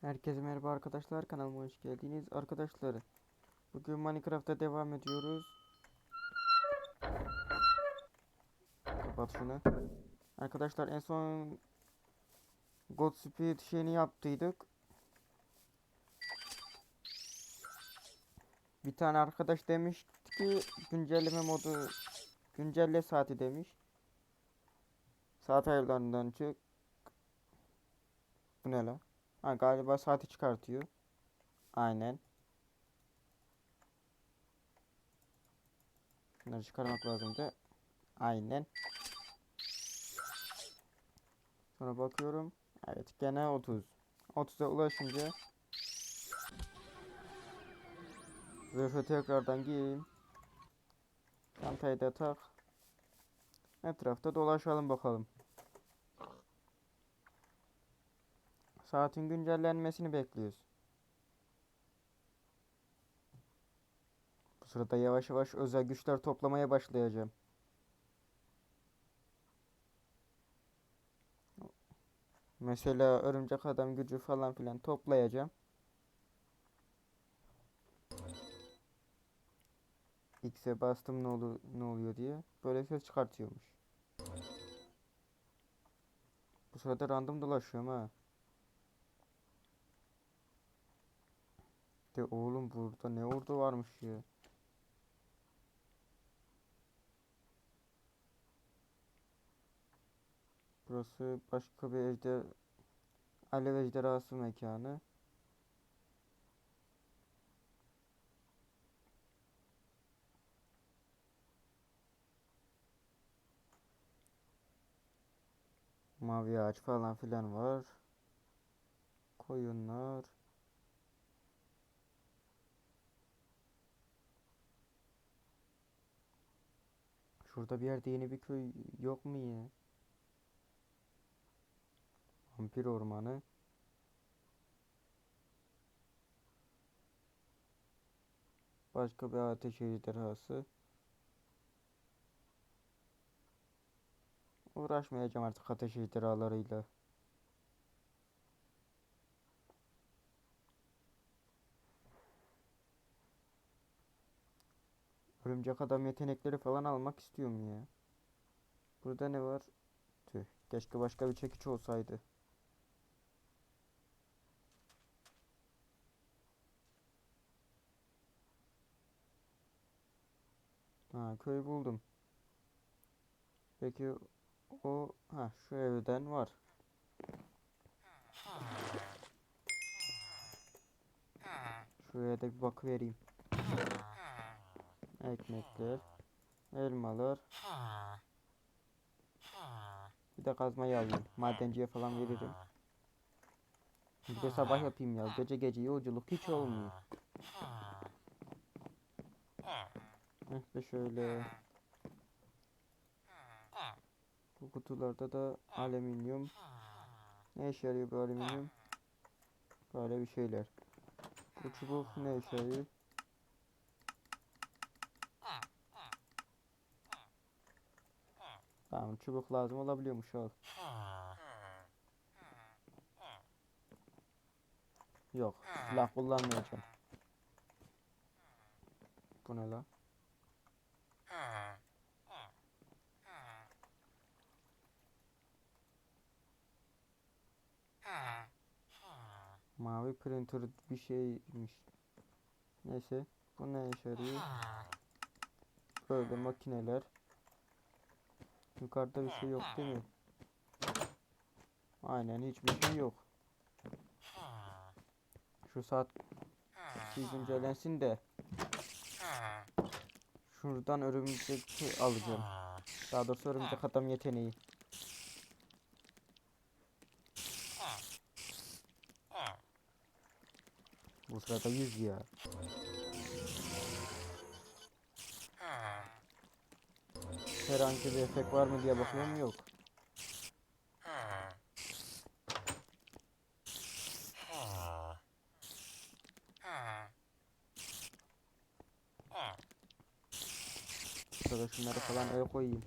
Herkese merhaba arkadaşlar kanalıma hoş geldiniz arkadaşlar. Bugün Minecraft'ta devam ediyoruz. Kapat şunu. Arkadaşlar en son Godspeed şeyini yaptıydık. Bir tane arkadaş demiş ki güncelleme modu güncelle saati demiş. Saat ayarlarından çık. Bu ne la? Ha galiba saati çıkartıyor. Aynen. Bunları çıkarmak lazım da. Aynen. Sonra bakıyorum. Evet gene 30. 30'a ulaşınca Zırhı tekrardan giyeyim. Çantayı da tak. Etrafta dolaşalım bakalım. Saatin güncellenmesini bekliyoruz. Bu sırada yavaş yavaş özel güçler toplamaya başlayacağım. Mesela örümcek adam gücü falan filan toplayacağım. X'e bastım ne olur ne oluyor diye böyle ses çıkartıyormuş. Bu sırada random dolaşıyorum ha. De oğlum burada ne ordu varmış ya. Burası başka bir ejder Alev ejderhası mekanı. Mavi ağaç falan filan var. Koyunlar. Şurada bir yerde yeni bir köy yok mu ya? Vampir ormanı. Başka bir ateş ejderhası. Uğraşmayacağım artık ateş ejderhalarıyla. Örümcek adam yetenekleri falan almak istiyorum ya. Burada ne var? Tüh. Keşke başka bir çekiç olsaydı. Ha köy buldum. Peki o ha şu evden var. Şuraya da bir bak vereyim. Ekmekler, elmalar. Bir de kazmayı alayım. Madenciye falan veririm. Bir de sabah yapayım ya. Gece gece yolculuk hiç olmuyor. De şöyle. Bu kutularda da alüminyum. Ne işe yarıyor bu alüminyum? Böyle bir şeyler. Bu çubuk ne işe yarıyor? Tamam çubuk lazım olabiliyormuş al. Yok silah kullanmayacağım. Bu ne la? Mavi printer bir şeymiş. Neyse bu ne işe yarıyor? Böyle makineler. Yukarıda bir şey yok değil mi? Aynen hiçbir şey yok. Şu saat güncellensin de şuradan örümcek alacağım. Daha doğrusu örümcek adam yeteneği. Bu sırada 100 ya. Herhangi bir efekt var mı diye bakıyorum yok. Şurada şunları falan el koyayım.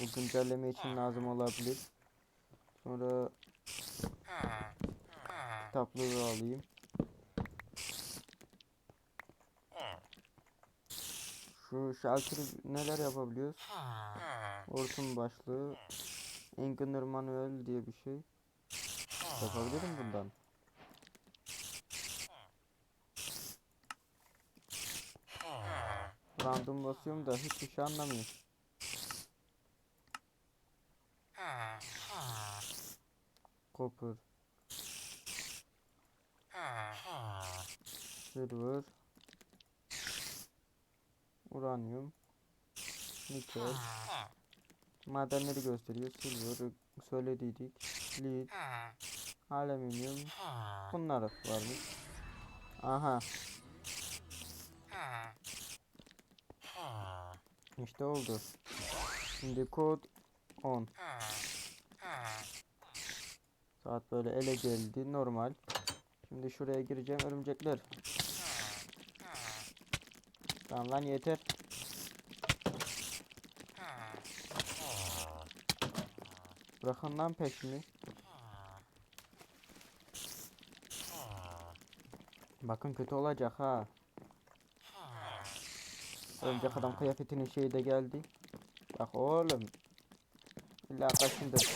Bu güncelleme için lazım olabilir. Sonra kitaplığı alayım. Şu shelter neler yapabiliyoruz? Hortum başlığı. Engineer Manuel diye bir şey. Yapabilirim bundan. Random basıyorum da hiçbir şey anlamıyorum. Copper. Silver. Uranyum. Nikel. Madenleri gösteriyor. Silver söylediydik. Lead. Alüminyum. Bunlar varmış. Aha. İşte oldu. Şimdi kod 10. Saat böyle ele geldi. Normal. Şimdi şuraya gireceğim örümcekler. Tamam lan yeter. Bırakın lan peşimi. Bakın kötü olacak ha. Örümcek adam kıyafetinin şeyi de geldi. Bak oğlum. İlla kaşındır.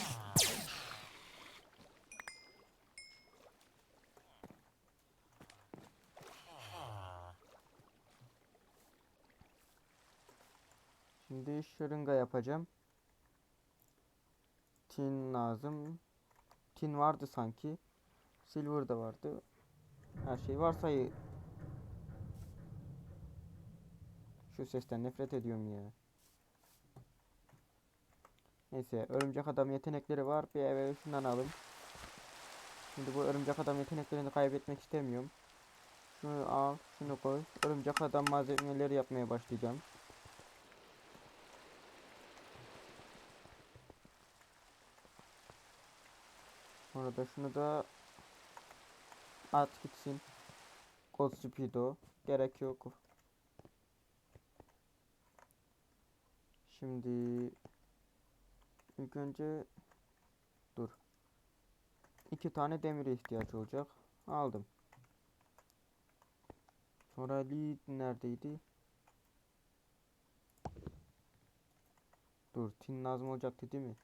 Şimdi şırınga yapacağım. Tin lazım. Tin vardı sanki. Silver da vardı. Her şey varsa iyi. Şu sesten nefret ediyorum ya. Neyse örümcek adam yetenekleri var. Bir eve şundan alalım. Şimdi bu örümcek adam yeteneklerini kaybetmek istemiyorum. Şunu al, şunu koy. Örümcek adam malzemeleri yapmaya başlayacağım. Sonra da şunu da at gitsin. Gold Speedo. Gerek yok. Şimdi ilk önce dur. İki tane demire ihtiyaç olacak. Aldım. Sonra lead neredeydi? Dur, tin lazım olacaktı değil mi?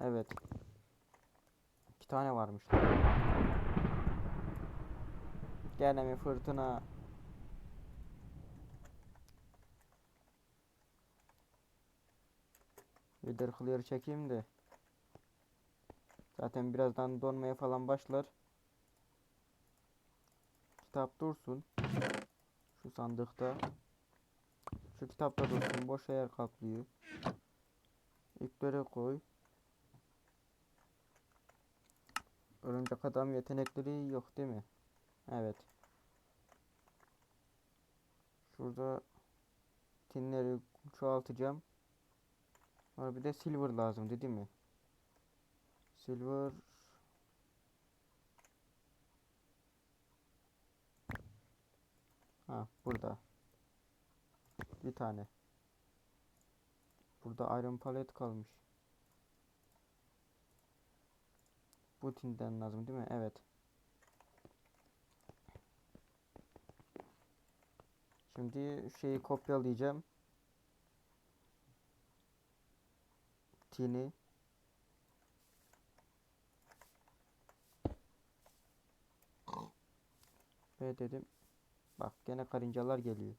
Evet. Tane varmış. Gene mi fırtına? Wither clear çekeyim de. Zaten birazdan donmaya falan başlar. Kitap dursun. Şu sandıkta. Şu kitapta dursun. Boş yer kaplıyor. İplere koy. Örümcek adam yetenekleri yok değil mi? Evet. Şurada tinleri çoğaltacağım. Sonra bir de silver lazım değil mi? Silver Ha burada. Bir tane. Burada iron palet kalmış. Bu tinden lazım değil mi? Evet. Şimdi şeyi kopyalayacağım. Tini. Evet dedim. Bak gene karıncalar geliyor.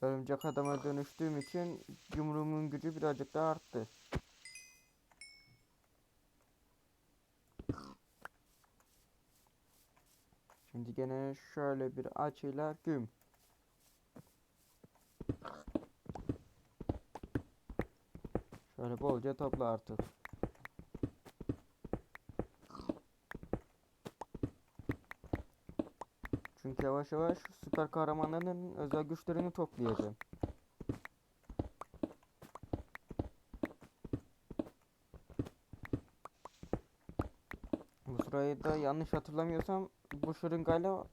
Örümcek adama dönüştüğüm için yumruğumun gücü birazcık daha arttı. Şimdi gene şöyle bir açıyla güm. Şöyle bolca topla artık. Çünkü yavaş yavaş süper kahramanların özel güçlerini toplayacağım. Bu sırayı da yanlış hatırlamıyorsam bu şırıngayla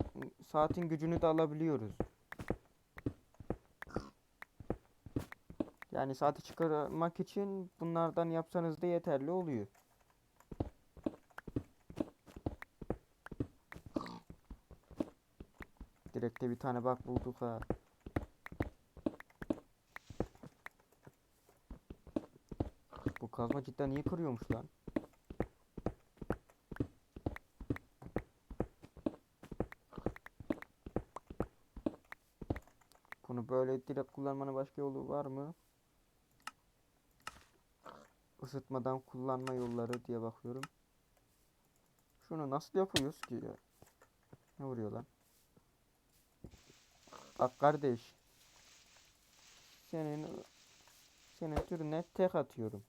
saatin gücünü de alabiliyoruz. Yani saati çıkarmak için bunlardan yapsanız da yeterli oluyor. Direkte bir tane bak bulduk ha. Bu kazma cidden iyi kırıyormuş lan. Böyle direkt kullanmanın başka yolu var mı? Isıtmadan kullanma yolları diye bakıyorum. Şunu nasıl yapıyoruz ki ya? Ne vuruyor lan? Bak kardeş. Senin senin türüne tek atıyorum.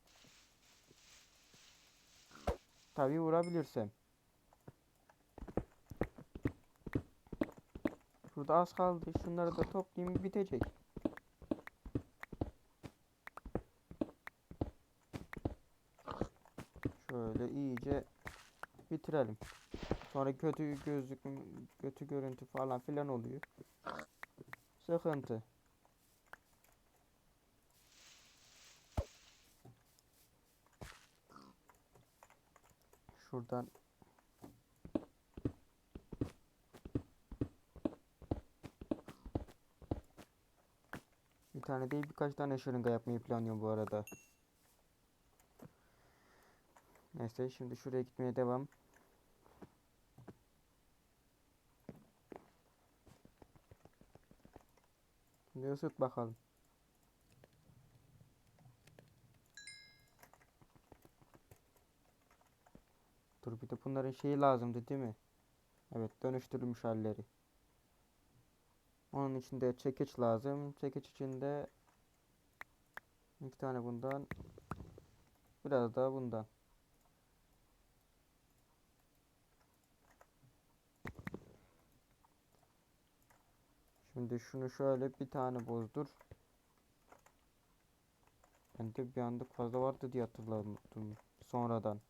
Tabii vurabilirsem. Burada az kaldı. Şunları da toplayayım bitecek. İyice bitirelim. Sonra kötü gözlük, kötü görüntü falan filan oluyor. Sıkıntı. Şuradan bir tane değil birkaç tane şırınga yapmayı planlıyorum bu arada. Neyse şimdi şuraya gitmeye devam. Şimdi ısıt bakalım. Dur bir de bunların şeyi lazımdı değil mi? Evet dönüştürülmüş halleri. Onun için de çekiç lazım. Çekiç için de iki tane bundan. Biraz daha bundan. Şimdi şunu şöyle bir tane bozdur. Bende bir anda fazla vardı diye hatırladım sonradan.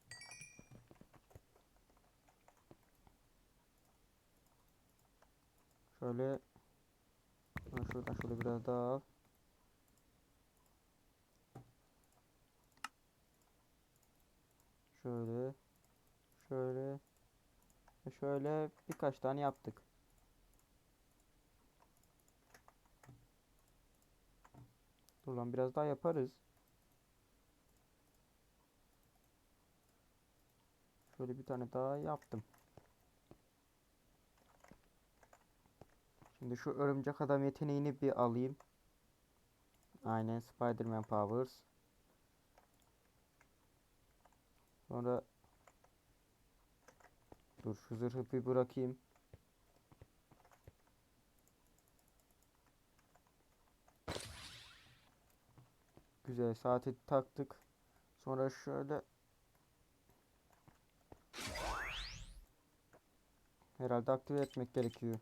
Şöyle şuradan şöyle biraz daha al. Şöyle şöyle şöyle birkaç tane yaptık. Dur lan biraz daha yaparız. Şöyle bir tane daha yaptım. Şimdi şu örümcek adam yeteneğini bir alayım. Aynen Spider-Man Powers. Sonra Dur şu zırhı bir bırakayım. Güzel saati taktık. Sonra şöyle Herhalde aktive etmek gerekiyor.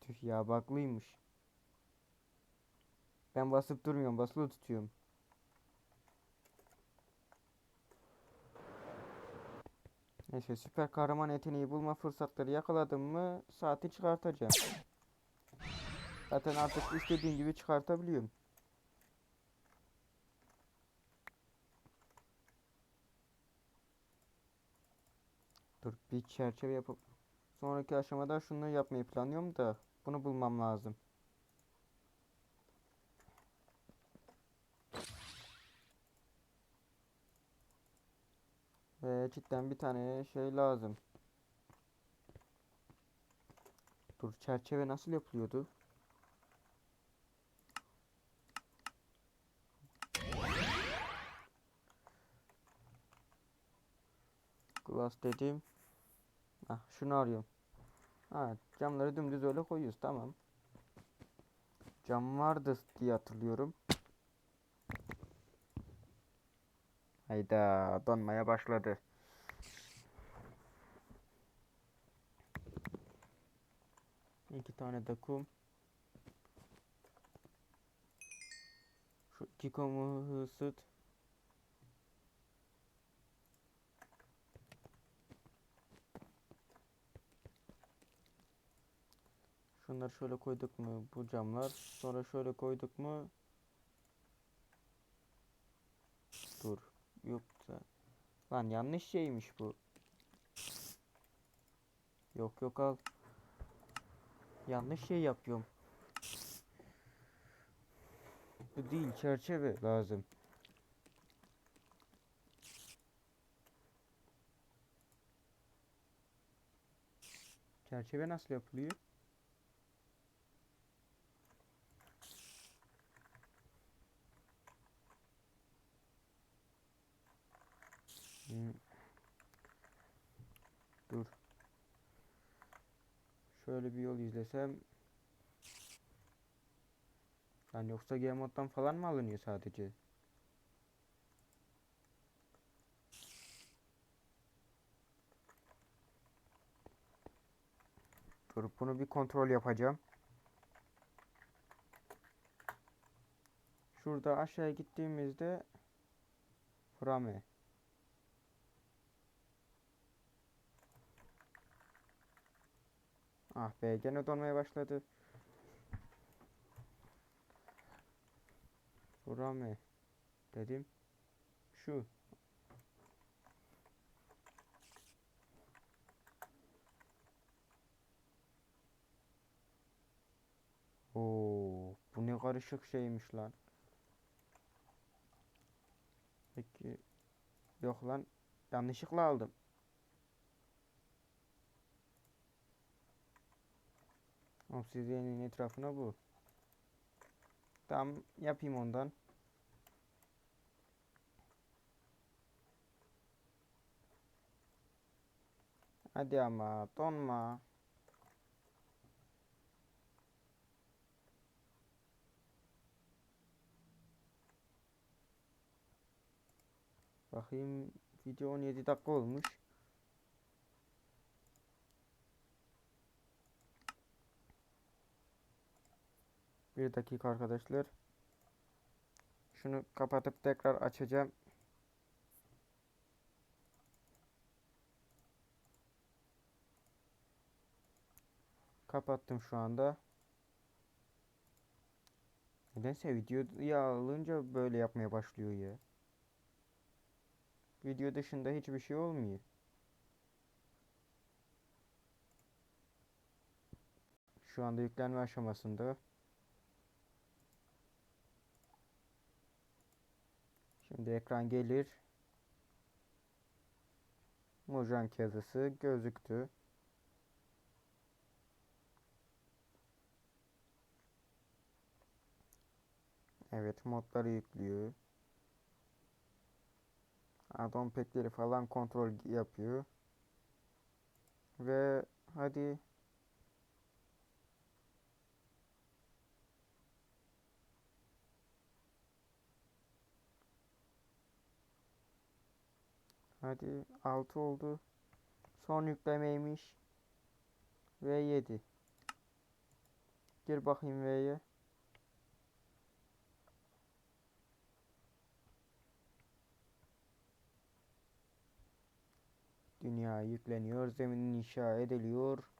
Tüh ya baklıymış. Ben basıp durmuyorum basılı tutuyorum. Neyse süper kahraman yeteneği bulma fırsatları yakaladım mı saati çıkartacağım. Zaten artık istediğim gibi çıkartabiliyorum. Dur bir çerçeve yapıp sonraki aşamada şunu yapmayı planlıyorum da bunu bulmam lazım. Ve cidden bir tane şey lazım. Dur çerçeve nasıl yapılıyordu? Glass dedim. Ah şunu arıyorum. Ha camları dümdüz öyle koyuyoruz tamam. Cam vardı diye hatırlıyorum. Hayda donmaya başladı. İki tane de kum. Şu iki kumu ısıt. Şunları şöyle koyduk mu bu camlar. Sonra şöyle koyduk mu. Dur. Yok da. Lan yanlış şeymiş bu. Yok yok al. Yanlış şey yapıyorum. Bu değil çerçeve lazım. Çerçeve nasıl yapılıyor? Hmm. Dur. Şöyle bir yol izlesem. Lan yoksa game moddan falan mı alınıyor sadece? Dur bunu bir kontrol yapacağım. Şurada aşağıya gittiğimizde Frame. Ah be gene donmaya başladı. Frame dedim. Şu. Oo, bu ne karışık şeymiş lan. Peki yok lan yanlışlıkla aldım. Obsidian'in etrafına bu. Tamam yapayım ondan. Hadi ama donma. Bakayım video 17 dakika olmuş. Bir dakika arkadaşlar. Şunu kapatıp tekrar açacağım. Kapattım şu anda. Nedense videoyu alınca böyle yapmaya başlıyor ya. Video dışında hiçbir şey olmuyor. Şu anda yüklenme aşamasında. Şimdi ekran gelir. Mojang yazısı gözüktü. Evet modları yüklüyor. Addon pack'leri falan kontrol yapıyor. Ve hadi Hadi 6 oldu. Son yüklemeymiş. Ve 7. Gir bakayım V'ye. Dünya yükleniyor. Zeminin inşa ediliyor.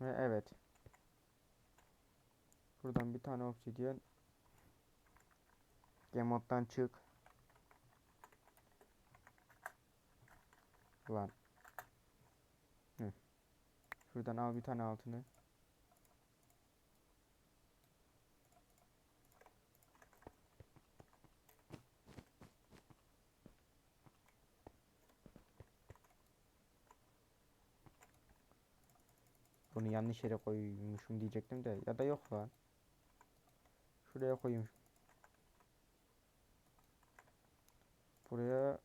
Ve evet. Buradan bir tane obsidyen. Game moddan çık. Lan. Hı. Şuradan al bir tane altını. Bunu yanlış yere koymuşum diyecektim de ya da yok lan. Şuraya koyayım. Buraya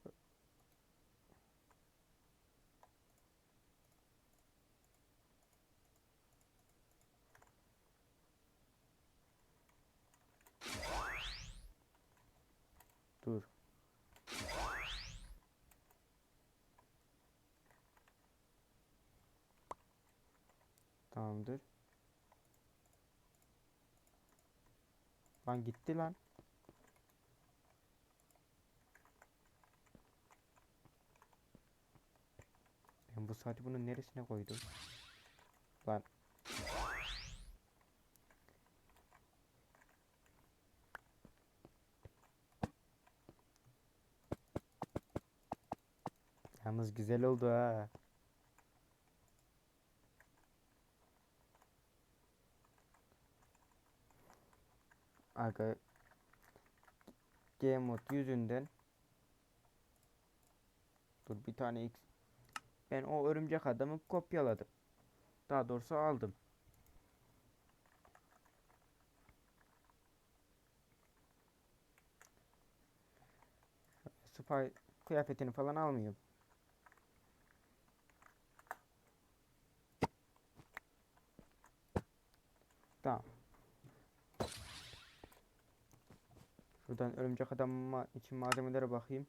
Dur. Tamamdır. Lan gitti lan. Ben bu saati bunun neresine koydum? Lan. Yalnız güzel oldu ha. Aga Game mod yüzünden Dur bir tane X Ben o örümcek adamı kopyaladım. Daha doğrusu aldım. Spy kıyafetini falan almıyorum. Tamam. Şuradan örümcek adam ma- için malzemelere bakayım.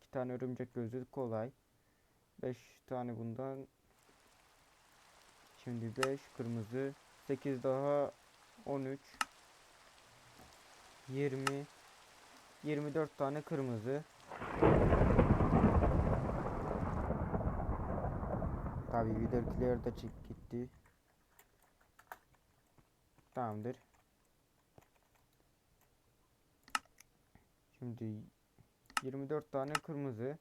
İki tane örümcek gözü kolay. Beş tane bundan. Şimdi beş kırmızı. Sekiz daha. On üç. Yirmi. Yirmi dört tane kırmızı. Tabii videokiler de çık gitti. Tamamdır. Şimdi 24 tane kırmızı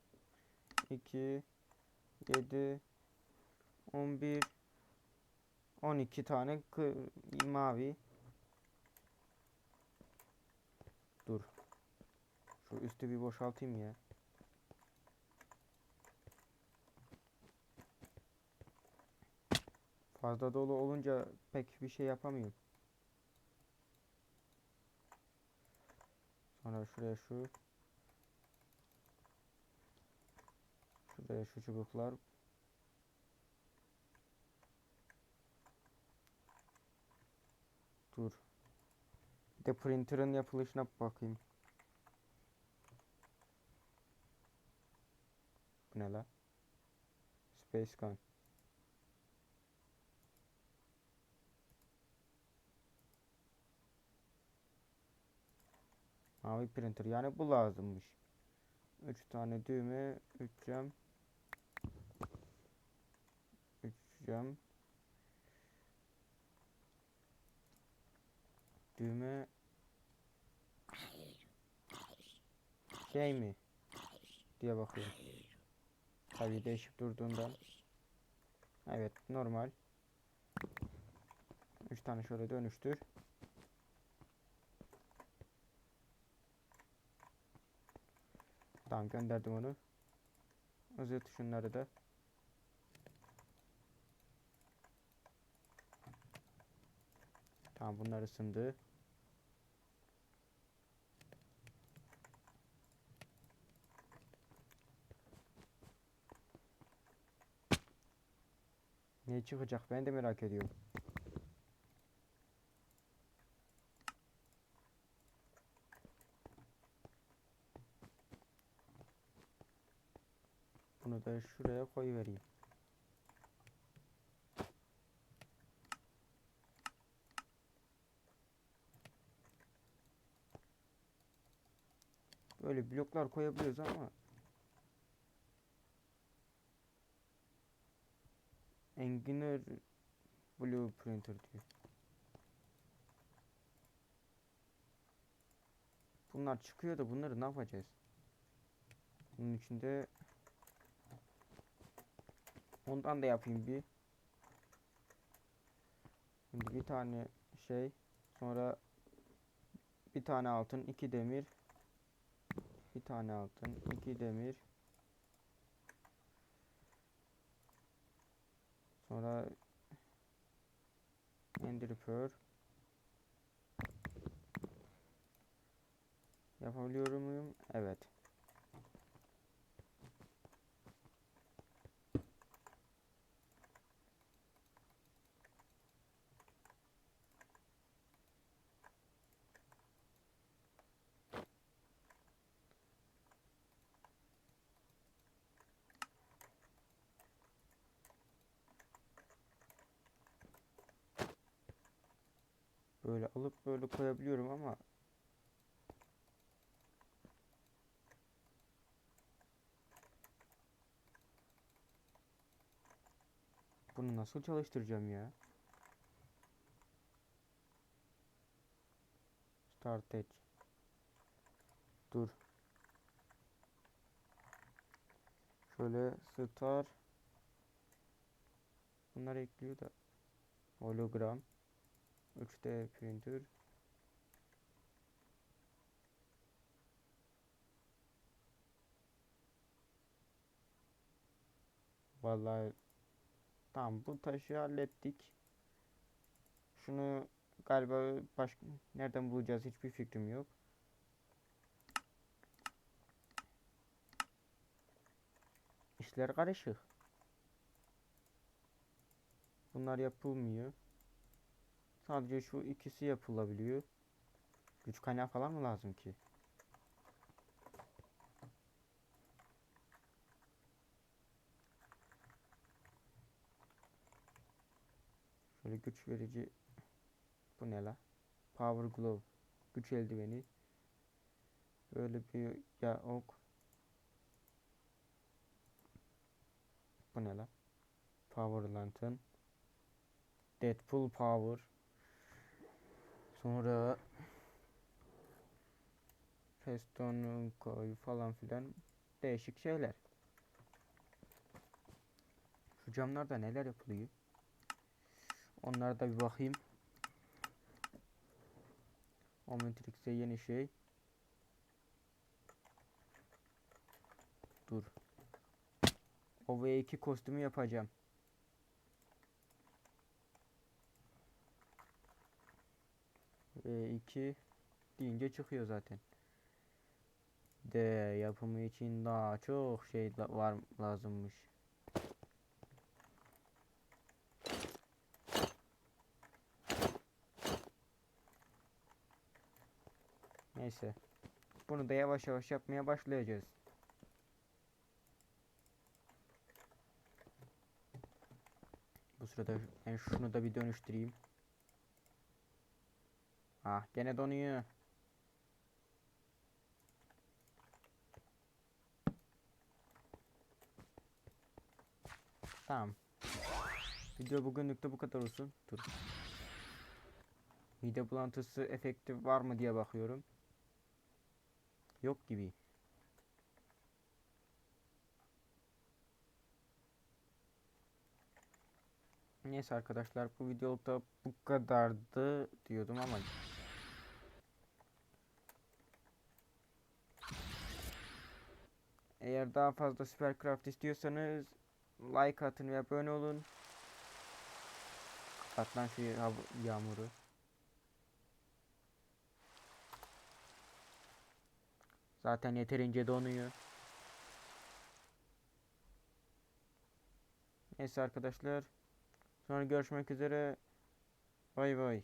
2 7 11 12 tane mavi Dur. Şu üstü bir boşaltayım ya. Fazla dolu olunca pek bir şey yapamıyorum. Sonra şuraya şu. Şuraya şu çubuklar. Dur. Bir de printer'ın yapılışına bakayım. Bu ne la? Space Gun. Mavi printer yani bu lazımmış. 3 tane düğme, 3 cam. 3 cam. Düğme şey mi diye bakıyorum. Tabii değişip durduğundan. Evet normal. 3 tane şöyle dönüştür. Tamam gönderdim onu. Özet şunları da. Tamam bunlar ısındı. Ne çıkacak ben de merak ediyorum. Bunu da şuraya koyuvereyim. Böyle bloklar koyabiliyoruz ama Engineer Blueprinter diyor. Bunlar çıkıyor da bunları ne yapacağız? Bunun içinde Ondan da yapayım bir. Şimdi bir tane şey. Sonra bir tane altın, iki demir. Bir tane altın, iki demir. Sonra Ender Pearl. Yapabiliyor muyum? Evet. Böyle alıp böyle koyabiliyorum ama Bunu nasıl çalıştıracağım ya? Start et. Dur. Şöyle star. Bunlar ekliyor da. Hologram. 3D printer. Vallahi tamam bu taşı hallettik. Şunu galiba baş nereden bulacağız hiçbir fikrim yok. İşler karışık. Bunlar yapılmıyor. Sadece şu ikisi yapılabiliyor. Güç kaynağı falan mı lazım ki? Şöyle güç verici bu ne la? Power Glove. Güç eldiveni. Böyle bir ya ok. Bu ne la? Power Lantern. Deadpool Power. Sonra Feston koy falan filan değişik şeyler. Şu camlarda neler yapılıyor? Onlara da bir bakayım. Omnitrix'e yeni şey. Dur. O V2 kostümü yapacağım. V2 deyince çıkıyor zaten. De yapımı için daha çok şey var lazımmış. Neyse. Bunu da yavaş yavaş yapmaya başlayacağız. Bu sırada ben şunu da bir dönüştüreyim. Ah gene donuyor. Tamam. Video bugünlük de bu kadar olsun. Dur. Mide bulantısı efekti var mı diye bakıyorum. Yok gibi. Neyse arkadaşlar bu videolukta bu kadardı diyordum ama Eğer daha fazla Supercraft istiyorsanız like atın ve abone olun. At lan şu yağmuru. Zaten yeterince donuyor. Neyse arkadaşlar. Sonra görüşmek üzere. Bay bay.